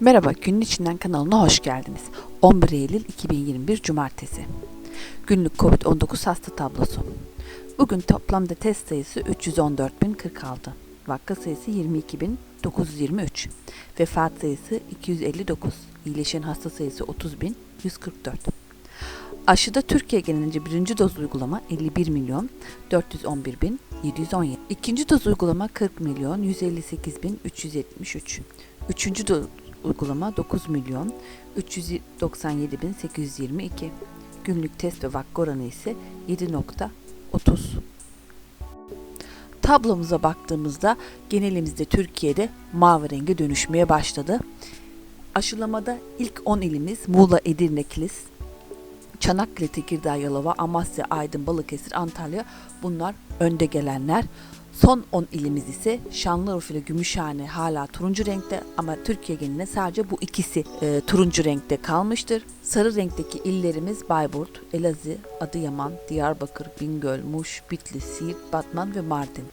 Merhaba, Günün İçinden kanalına hoş geldiniz. 11 Eylül 2021 Cumartesi. Günlük COVID-19 hasta tablosu. Bugün toplamda test sayısı 314.046, vaka sayısı 22.923, vefat sayısı 259, iyileşen hasta sayısı 30.144. Aşıda Türkiye genelince birinci doz uygulama 51 milyon 411 bin 717. İkinci doz uygulama 40 milyon 158 bin 373. Üçüncü doz uygulama 9 milyon 397 bin 822. Günlük test ve vaka oranı ise 7.30. Tablomuza baktığımızda genelimizde Türkiye'de mavi renge dönüşmeye başladı. Aşılamada ilk 10 ilimiz Muğla, Edirne, Kilis, Çanakkale, Tekirdağ, Yalova, Amasya, Aydın, Balıkesir, Antalya bunlar önde gelenler. Son 10 ilimiz ise Şanlıurfa ile Gümüşhane hala turuncu renkte ama Türkiye geneline sadece bu ikisi e, turuncu renkte kalmıştır. Sarı renkteki illerimiz Bayburt, Elazığ, Adıyaman, Diyarbakır, Bingöl, Muş, Bitlis, Siirt, Batman ve Mardin.